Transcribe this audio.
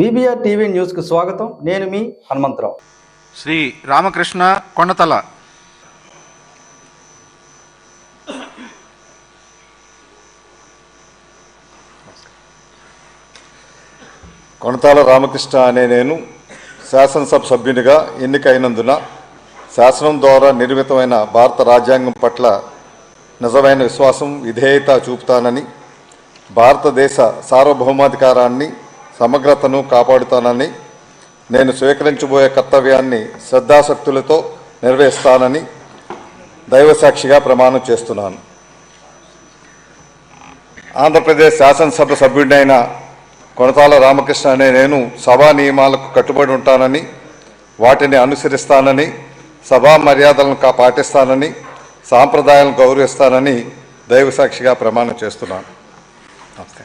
BBR TV న్యూస్కు స్వాగతం. నేను మీ హనుమంతరావు. శ్రీ రామకృష్ణ కొండతల. కొనతాల రామకృష్ణ అనే నేను శాసనసభ సభ్యునిగా ఎన్నికైనందున శాసనం ద్వారా నిర్మితమైన భారత రాజ్యాంగం పట్ల నిజమైన విశ్వాసం విధేయత చూపుతానని భారతదేశ సార్వభౌమాధికారాన్ని సమగ్రతను కాపాడుతానని నేను స్వీకరించబోయే కర్తవ్యాన్ని శ్రద్ధాశక్తులతో నిర్వహిస్తానని దైవసాక్షిగా ప్రమాణం చేస్తున్నాను. ఆంధ్రప్రదేశ్ శాసనసభ సభ్యుడైన కొనతాల రామకృష్ణ అనే నేను సభా నియమాలకు కట్టుబడి ఉంటానని వాటిని అనుసరిస్తానని సభా మర్యాదలను కా పాటిస్తానని సాంప్రదాయాలను గౌరవిస్తానని దైవసాక్షిగా ప్రమాణం చేస్తున్నాను. నమస్తే.